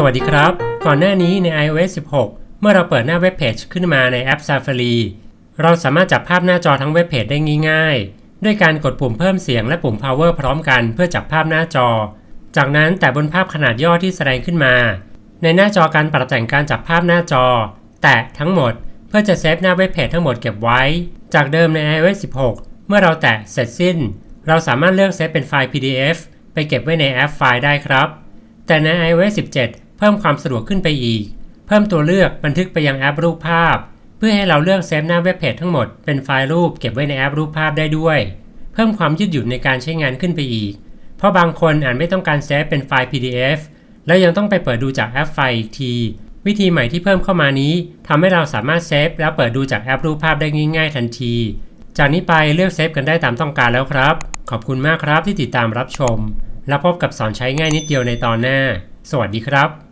สวัสดีครับ ก่อนหน้านี้ใน iOS 16 เมื่อเราเปิดหน้าเว็บเพจขึ้นมาในแอป Safari เราสามารถจับภาพหน้าจอทั้งเว็บเพจได้ง่ายๆ ด้วยการกดปุ่มเพิ่มเสียงและปุ่ม power พร้อมกันเพื่อจับภาพหน้าจอ จากนั้นแต่บนภาพขนาดย่อที่แสดงขึ้นมา ในหน้าจอการปรับแต่งการจับภาพหน้าจอ แตะทั้งหมด เพื่อจะเซฟหน้าเว็บเพจทั้งหมดเก็บไว้ จากเดิมใน iOS 16 เมื่อเราแตะเสร็จสิ้น เราสามารถเลือกเซฟเป็นไฟล์ PDF ไปเก็บไว้ในแอปไฟล์ได้ครับ แต่ใน iOS 17 เพิ่มความสะดวกขึ้นไปอีก เพิ่มตัวเลือกบันทึกไปยังแอปรูปภาพ เพื่อให้เราเลือกเซฟหน้าเว็บเพจทั้งหมดเป็นไฟล์รูปเก็บไว้ในแอปรูปภาพได้ด้วย เพิ่มความยืดหยุ่นในการใช้งานขึ้นไปอีก เพราะบางคนอาจไม่ต้องการเซฟเป็นไฟล์ PDF แล้วยังต้องไปเปิดดูจากแอปไฟล์อีกที วิธีใหม่ที่เพิ่มเข้ามานี้ทำให้เราสามารถเซฟแล้วเปิดดูจากแอปรูปภาพได้ง่ายๆ ทันที จากนี้ไปเลือกเซฟกันได้ตามต้องการแล้วครับ ขอบคุณมากครับที่ติดตามรับชม แล้วพบกับสอนใช้ง่ายนิดเดียวในตอนหน้า สวัสดีครับ